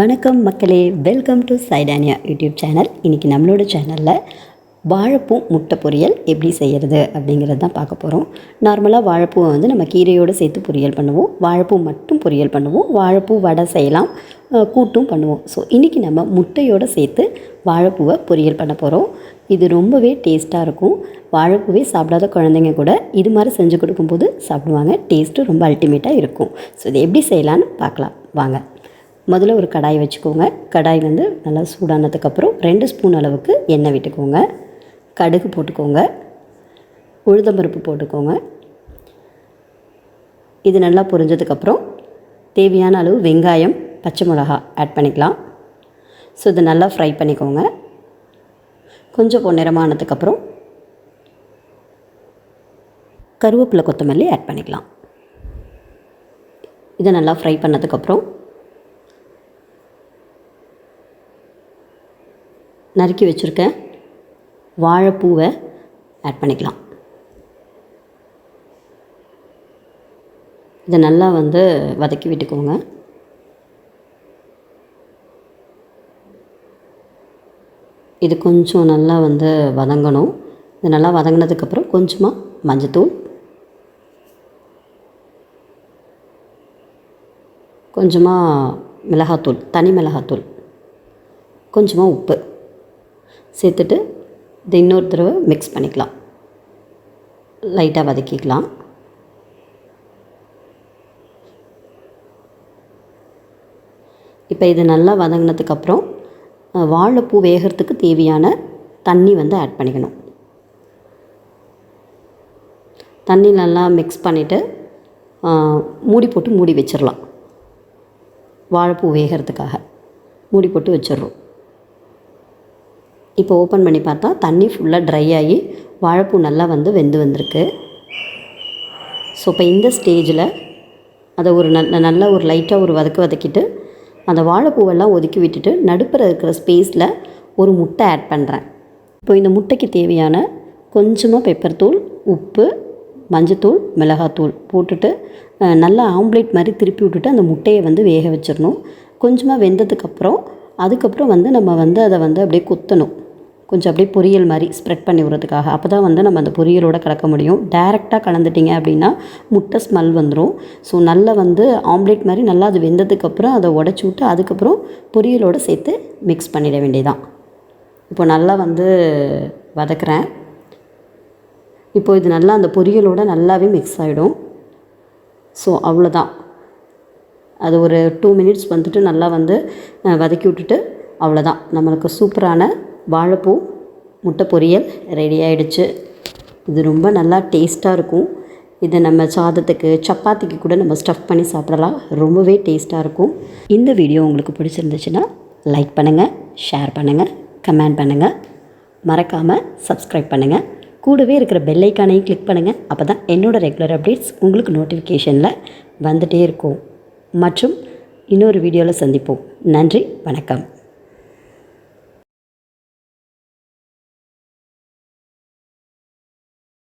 வணக்கம் மக்களே. Welcome to சைடானியா யூடியூப் சேனல் இன்றைக்கி நம்மளோட சேனலில் வாழைப்பூ முட்டை பொரியல் எப்படி செய்கிறது அப்படிங்கிறது தான் பார்க்க போகிறோம் நார்மலாக வாழைப்பூவை வந்து நம்ம கீரையோடு சேர்த்து பொரியல் பண்ணுவோம். வாழைப்பூ மட்டும் பொரியல் பண்ணுவோம். வாழைப்பூ வடை செய்யலாம். கூட்டும் பண்ணுவோம். ஸோ இன்றைக்கி நம்ம முட்டையோடு சேர்த்து வாழைப்பூவை பொரியல் பண்ண போகிறோம் இது ரொம்பவே டேஸ்ட்டாக இருக்கும். வாழைப்பூவே சாப்பிடாத குழந்தைங்க கூட இது மாதிரி செஞ்சு கொடுக்கும்போது சாப்பிடுவாங்க. டேஸ்ட்டு ரொம்ப அல்டிமேட்டாக இருக்கும். ஸோ இது எப்படி செய்யலான்னு பார்க்கலாம். வாங்க. முதல்ல ஒரு கடாய் வச்சுக்கோங்க. கடாய் வந்து நல்லா சூடானதுக்கப்புறம் ரெண்டு ஸ்பூன் அளவுக்கு எண்ணெய் விட்டுக்கோங்க. கடுகு போட்டுக்கோங்க. உளுதம்பருப்பு போட்டுக்கோங்க. இது நல்லா பொரிஞ்சதுக்கப்புறம் தேவையான அளவு வெங்காயம் பச்சை மிளகா ஆட் பண்ணிக்கலாம். ஸோ இதை நல்லா ஃப்ரை பண்ணிக்கோங்க. கொஞ்சம் பொன்னிறமானதுக்கப்புறம் கருவேப்பிலை கொத்தமல்லி ஆட் பண்ணிக்கலாம். இதை நல்லா ஃப்ரை பண்ணதுக்கப்புறம் நறுக்கி வச்சுருக்கேன் வாழைப்பூவை ஆட் பண்ணிக்கலாம். இதை நல்லா வந்து வதக்கி விட்டுக்கோங்க. இது கொஞ்சம் நல்லா வந்து வதங்கணும். இது நல்லா வதங்கினதுக்கப்புறம் கொஞ்சமாக மஞ்சத்தூள். கொஞ்சமாக மிளகாத்தூள் தனி மிளகாத்தூள். கொஞ்சமாக உப்பு. சேர்த்துட்டு இது இன்னொரு தடவை மிக்ஸ் பண்ணிக்கலாம். லைட்டாக வதக்கிக்கலாம். இப்போ இது நல்லா வதங்கினதுக்கப்புறம் வாழைப்பூ வேகிறதுக்கு தேவையான தண்ணி வந்து ஆட் பண்ணிக்கணும். தண்ணி நல்லா மிக்ஸ் பண்ணிவிட்டு மூடி போட்டு மூடி வச்சிடலாம் வாழைப்பூ வேகிறதுக்காக. மூடி போட்டு வச்சிடுறோம் இப்போ ஓப்பன் பண்ணி பார்த்தா தண்ணி ஃபுல்லாக ட்ரை ஆகி வாழைப்பூ நல்லா வந்து வெந்து வந்திருக்கு. ஸோ இப்போ இந்த ஸ்டேஜில் அதை ஒரு நல்ல நல்ல ஒரு லைட்டாக ஒரு வதக்க வதக்கிட்டு அந்த வாழைப்பூவெல்லாம் ஒதுக்கி விட்டுட்டு நடுப்புற இருக்கிற ஸ்பேஸில் ஒரு முட்டை ஆட் பண்ணுறேன் இப்போ இந்த முட்டைக்கு தேவையான கொஞ்சமாக பெப்பர் தூள் உப்பு மஞ்சத்தூள் மிளகாத்தூள் போட்டுட்டு நல்லா ஆம்லேட் மாதிரி திருப்பி விட்டுட்டு அந்த முட்டையை வந்து வேக வச்சிடணும். கொஞ்சமாக வெந்ததுக்கப்புறம் அதுக்கப்புறம் வந்து நம்ம வந்து அதை வந்து அப்படியே குத்தணும். கொஞ்சம் அப்படியே பொரியல் மாதிரி ஸ்ப்ரெட் பண்ணி விடுறதுக்காக. அப்போ தான் வந்து நம்ம அந்த பொரியலோட கலக்க முடியும். டைரெக்டாக கலந்துட்டிங்க அப்படின்னா முட்டை ஸ்மெல் வந்துடும் ஸோ நல்லா வந்து ஆம்லேட் மாதிரி நல்லா அது வெந்ததுக்கப்புறம் அதை உடச்சி விட்டு அதுக்கப்புறம் பொரியலோடு சேர்த்து மிக்ஸ் பண்ணிட வேண்டியதான் இப்போ நல்லா வந்து வதக்குறேன். இப்போ இது நல்லா அந்த பொரியலோட நல்லாவே மிக்ஸ் ஆகிடும் ஸோ அவ்வளோதான் அது ஒரு டூ மினிட்ஸ் வந்துட்டு நல்லா வந்து வதக்கி விட்டுட்டு அவ்வளோதான் நம்மளுக்கு சூப்பரான வாழைப்பூ முட்டை பொரியல் ரெடி ஆகிடுச்சு இது ரொம்ப நல்லா டேஸ்ட்டாக இருக்கும். இதை நம்ம சாதத்துக்கு சப்பாத்திக்கு கூட நம்ம ஸ்டஃப் பண்ணி சாப்பிடலாம். ரொம்பவே டேஸ்ட்டாக இருக்கும். இந்த வீடியோ உங்களுக்கு பிடிச்சிருந்துச்சுன்னா லைக் பண்ணுங்கள் ஷேர் பண்ணுங்கள் கமெண்ட் பண்ணுங்கள் மறக்காமல் சப்ஸ்கிரைப் பண்ணுங்கள் கூடவே இருக்கிற பெல்லைக்கானையும் கிளிக் பண்ணுங்கள் அப்போ தான் என்னோடய ரெகுலர் அப்டேட்ஸ் உங்களுக்கு நோட்டிஃபிகேஷனில் வந்துகிட்டே இருக்கும். மற்றும் இன்னொரு வீடியோவில் சந்திப்போம். நன்றி வணக்கம்.